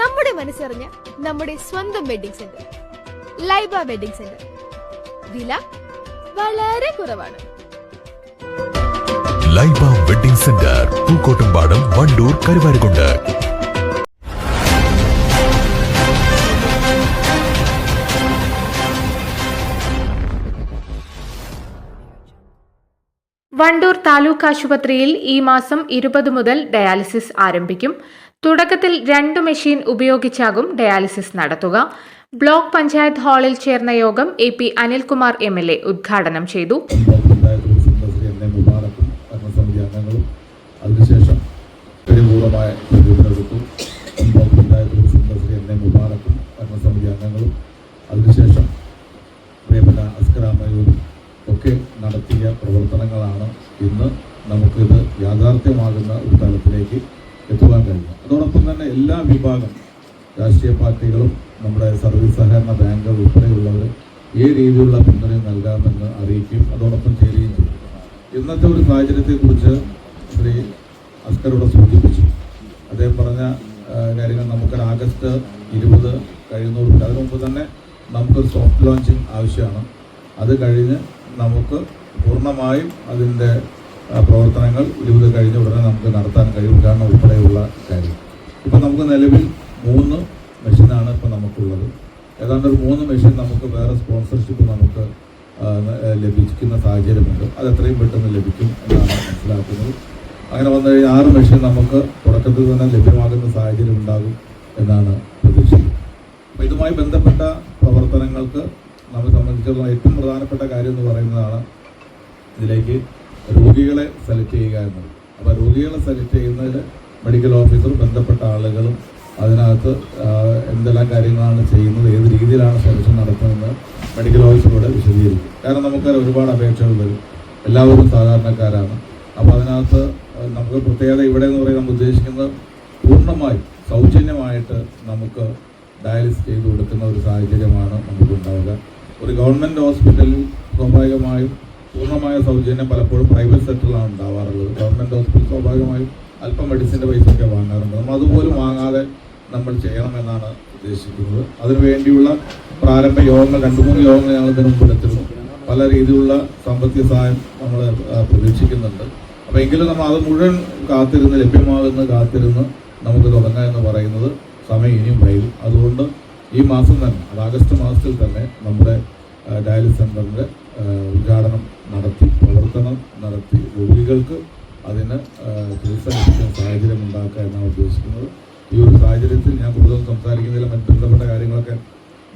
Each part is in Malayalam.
നമ്മുടെ മനസ്സറിഞ്ഞ നമ്മുടെ സ്വന്തം wedding centre. Laiba wedding centre. വില വളരെ കുറവാണ്. Laiba wedding centre Pookkottumpadam Wandoor Karuvarakundu. Wandoor taluk ആശുപത്രിയിൽ ഈ മാസം ഇരുപത് മുതൽ ഡയാലിസിസ് ആരംഭിക്കും. തുടക്കത്തിൽ രണ്ട് മെഷീൻ ഉപയോഗിച്ചാകും ഡയാലിസിസ് നടത്തുക ബ്ലോക്ക് പഞ്ചായത്ത് ഹാളിൽ ചേർന്ന യോഗം A P Anilkumar M L A ഉദ്ഘാടനം ചെയ്തു ഒക്കെ നടത്തിയ പ്രവർത്തനങ്ങളാണ് ഇന്ന് നമുക്കിത് യാഥാർത്ഥ്യമാകുന്ന ഒരു തലത്തിലേക്ക് എത്തുവാൻ കഴിയുക അതോടൊപ്പം തന്നെ എല്ലാ വിഭാഗം രാഷ്ട്രീയ പാർട്ടികളും നമ്മുടെ സർവീസ് സഹകരണ ബാങ്ക് ഉൾപ്പെടെയുള്ളവർ ഈ രീതിയിലുള്ള പിന്തുണ നൽകാമെന്ന് അറിയിക്കുകയും അതോടൊപ്പം ചേരുകയും ചെയ്തു. ഇന്നത്തെ ഒരു സാഹചര്യത്തെക്കുറിച്ച് ശ്രീ അസ്കരോട് സൂചിപ്പിച്ചു. അദ്ദേഹം പറഞ്ഞ കാര്യങ്ങൾ നമുക്ക് ആഗസ്റ്റ് ഇരുപത് കഴിയുന്നവർക്ക് അതിനു മുമ്പ് തന്നെ നമുക്കൊരു സോഫ്റ്റ് ലോഞ്ചിങ് ആവശ്യമാണ്. അത് കഴിഞ്ഞ് നമുക്ക് പൂർണമായും അതിന്റെ പ്രവർത്തനങ്ങൾ ഇരുപത് കഴിഞ്ഞ ഉടനെ നമുക്ക് നടത്താൻ കഴിയും. കാരണം ഉൾപ്പെടെയുള്ള കാര്യം. ഇപ്പം നമുക്ക് നിലവിൽ മൂന്ന് മെഷീനാണ് ഇപ്പോൾ നമുക്കുള്ളത്. ഏതാണ്ട് ഒരു മൂന്ന് മെഷീൻ നമുക്ക് വേറെ സ്പോൺസർഷിപ്പ് നമുക്ക് ലഭിക്കുന്ന സാഹചര്യമുണ്ട്. അത് എത്രയും പെട്ടെന്ന് ലഭിക്കും എന്നാണ് മനസ്സിലാക്കുന്നത്. അങ്ങനെ വന്നു കഴിഞ്ഞാൽ ആറ് മെഷീൻ നമുക്ക് തുടക്കത്തിൽ തന്നെ ലഭ്യമാകുന്ന സാഹചര്യം ഉണ്ടാകും എന്നാണ് പ്രതീക്ഷിക്കുന്നത്. അപ്പോൾ ഇതുമായി ബന്ധപ്പെട്ട പ്രവർത്തനങ്ങൾക്ക് നമ്മെ സംബന്ധിച്ചിടത്തോളം ഏറ്റവും പ്രധാനപ്പെട്ട കാര്യം എന്ന് പറയുന്നതാണ് ഇതിലേക്ക് രോഗികളെ സെലക്ട് ചെയ്യുക എന്നത്. അപ്പോൾ രോഗികളെ സെലക്ട് ചെയ്യുന്നതിൽ മെഡിക്കൽ ഓഫീസർ ബന്ധപ്പെട്ട ആളുകളും അതിനകത്ത് എന്തെല്ലാം കാര്യങ്ങളാണ് ചെയ്യുന്നത് ഏത് രീതിയിലാണ് സെലക്ഷൻ നടത്തുന്നത് മെഡിക്കൽ ഓഫീസറോട് വിശദീകരിക്കും. കാരണം നമുക്ക് ഒരുപാട് അപേക്ഷകൾ വരും. എല്ലാവരും സാധാരണക്കാരാണ്. അപ്പോൾ അതിനകത്ത് നമുക്ക് പ്രത്യേകത ഇവിടെ എന്ന് പറയുന്നത് നമ്മൾ ഉദ്ദേശിക്കുന്നത് പൂർണമായും സൗജന്യമായിട്ട് നമുക്ക് ഡയാലിസിസ് ചെയ്ത് കൊടുക്കുന്ന ഒരു സാഹചര്യമാണ് നമുക്കുണ്ടാവുക. ഒരു ഗവൺമെന്റ് ഹോസ്പിറ്റലിൽ സ്വാഭാവികമായും പൂർണമായ സൗജന്യം പലപ്പോഴും പ്രൈവറ്റ് സെക്ടറിലാണ് ഉണ്ടാവാറുള്ളത്. ഗവൺമെന്റ് ഹോസ്പിറ്റൽ സ്വാഭാവികമായും അല്പം മെഡിസിന്റെ പൈസയൊക്കെ വാങ്ങാറുണ്ട്. നമ്മൾ അതുപോലും വാങ്ങാതെ നമ്മൾ ചെയ്യണമെന്നാണ് ഉദ്ദേശിക്കുന്നത്. അതിനുവേണ്ടിയുള്ള പ്രാരംഭ യോഗങ്ങൾ രണ്ട് മൂന്ന് യോഗങ്ങൾ ഞങ്ങൾ ഇതിനു മുമ്പ് എടുത്തിരുന്നു. പല രീതിയിലുള്ള സാമ്പത്തിക സഹായം നമ്മൾ പ്രതീക്ഷിക്കുന്നുണ്ട്. അപ്പോൾ എങ്കിലും നമ്മൾ അത് മുഴുവൻ കാത്തിരുന്ന് ലഭ്യമാകുന്ന കാത്തിരുന്ന് നമുക്ക് തുടങ്ങാം എന്ന് പറയുന്നത് സമയം ഇനിയും വൈകും. അതുകൊണ്ട് ഈ മാസം തന്നെ ആഗസ്റ്റ് മാസത്തിൽ തന്നെ നമ്മുടെ ഡയാലിസ് സെന്ററിന്റെ ഉദ്ഘാടനം നടത്തി പ്രവർത്തനം നടത്തി രോഗികൾക്ക് അതിന് ചികിത്സ ലഭിക്കുന്ന സാഹചര്യം ഉണ്ടാക്കുക എന്നാണ് ഉദ്ദേശിക്കുന്നത്. ഈ ഒരു സാഹചര്യത്തിൽ ഞാൻ കൂടുതൽ സംസാരിക്കുന്നതിൽ മറ്റ് ബന്ധപ്പെട്ട കാര്യങ്ങളൊക്കെ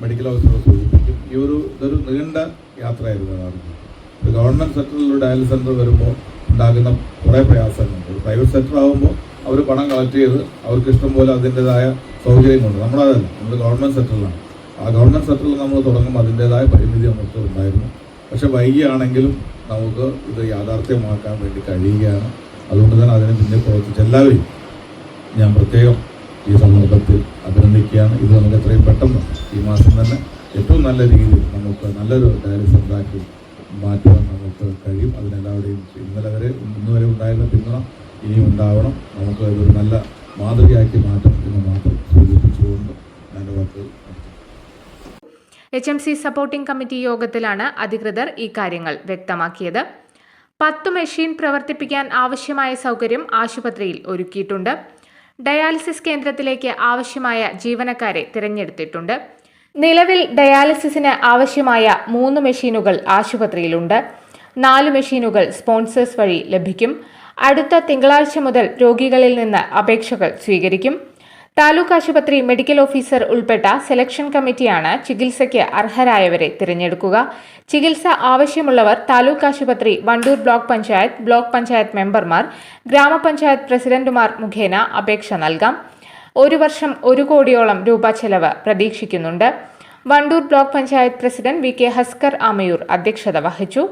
മെഡിക്കൽ ഓഫീസറോട് സൂചിപ്പിക്കും. ഈ ഒരു ഇതൊരു നീണ്ട യാത്രയായിരുന്നു നടന്നത് ഒരു ഗവൺമെന്റ് സെക്ടറിൽ ഒരു ഡയാലിസിസ് സെന്റർ വരുമ്പോൾ ഉണ്ടാകുന്ന കുറേ പ്രയാസങ്ങളുണ്ട്. ഒരു പ്രൈവറ്റ് സെക്ടർ ആകുമ്പോൾ അവർ പണം കളക്ട് ചെയ്ത് അവർക്ക് ഇഷ്ടം പോലെ അതിന്റെതായ സൗകര്യങ്ങളുണ്ട്. നമ്മളതല്ല നമ്മൾ ഗവൺമെന്റ് സെക്ടറിലാണ് ആ ഗവൺമെന്റ് സെക്ടറിൽ നമ്മൾ തുടങ്ങുമ്പോൾ അതിന്റെതായ പരിമിതി നമുക്ക് ഉണ്ടായിരുന്നു. പക്ഷെ വൈകിയാണെങ്കിലും നമുക്ക് ഇത് യാഥാർത്ഥ്യമാക്കാൻ വേണ്ടി കഴിയുകയാണ്. അതുകൊണ്ട് തന്നെ അതിന് പിന്നെ പ്രവർത്തിച്ച എല്ലാവരെയും ഞാൻ പ്രത്യേകം ഈ സന്ദർഭത്തിൽ അഭിനന്ദിക്കുകയാണ്. ഇത് നമുക്ക് എത്രയും പെട്ടെന്ന് ഈ മാസം തന്നെ ഏറ്റവും നല്ല രീതിയിൽ നമുക്ക് നല്ലൊരു ഡയലിസ് ഉണ്ടാക്കി മാറ്റുവാൻ നമുക്ക് കഴിയും. അതിനെല്ലാവരുടെയും ഇന്നലെ വരെ ഇന്ന് വരെ ഉണ്ടായിരുന്ന പിന്തുണ ഇനിയും ഉണ്ടാവണം. നമുക്ക് ഇതൊരു നല്ല മാതൃകയാക്കി മാറ്റണം എന്ന് മാത്രം H M C supporting committee യോഗത്തിലാണ് അധികൃതർ ഇക്കാര്യങ്ങൾ കാര്യങ്ങൾ വ്യക്തമാക്കിയത്. പത്ത് മെഷീൻ പ്രവർത്തിപ്പിക്കാൻ ആവശ്യമായ സൗകര്യം ആശുപത്രിയിൽ ഒരുക്കിയിട്ടുണ്ട്. ഡയാലിസിസ് കേന്ദ്രത്തിലേക്ക് ആവശ്യമായ ജീവനക്കാരെ തിരഞ്ഞെടുത്തിട്ടുണ്ട്. നിലവിൽ ഡയാലിസിസിന് ആവശ്യമായ മൂന്ന് മെഷീനുകൾ ആശുപത്രിയിലുണ്ട്. നാല് മെഷീനുകൾ സ്പോൺസേഴ്സ് വഴി ലഭിക്കും. അടുത്ത തിങ്കളാഴ്ച മുതൽ രോഗികളിൽ നിന്ന് അപേക്ഷകൾ സ്വീകരിക്കും. താലൂക്ക് ആശുപത്രി മെഡിക്കൽ ഓഫീസർ ഉൾപ്പെട്ട സെലക്ഷൻ കമ്മിറ്റിയാണ് ചികിത്സയ്ക്ക് അർഹരായവരെ തിരഞ്ഞെടുക്കുക. ചികിത്സ ആവശ്യമുള്ളവർ താലൂക്ക് ആശുപത്രി വണ്ടൂർ ബ്ലോക്ക് പഞ്ചായത്ത് ബ്ലോക്ക് പഞ്ചായത്ത് മെമ്പർമാർ ഗ്രാമപഞ്ചായത്ത് പ്രസിഡന്റുമാർ മുഖേന അപേക്ഷ നൽകാം. ഒരു വർഷം ഒരു കോടിയോളം രൂപ ചെലവ് പ്രതീക്ഷിക്കുന്നുണ്ട്. Wandoor block panchayat president V K Haskar Amayur അധ്യക്ഷത വഹിച്ചു.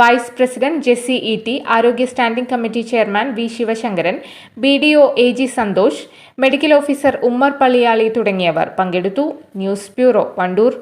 Vice president Jessy E T ആരോഗ്യ standing committee chairman V Sivasankaran B D O A G Santhosh medical officer Ummer Palliyali തുടങ്ങിയവർ പങ്കെടുത്തു. News bureau Wandoor.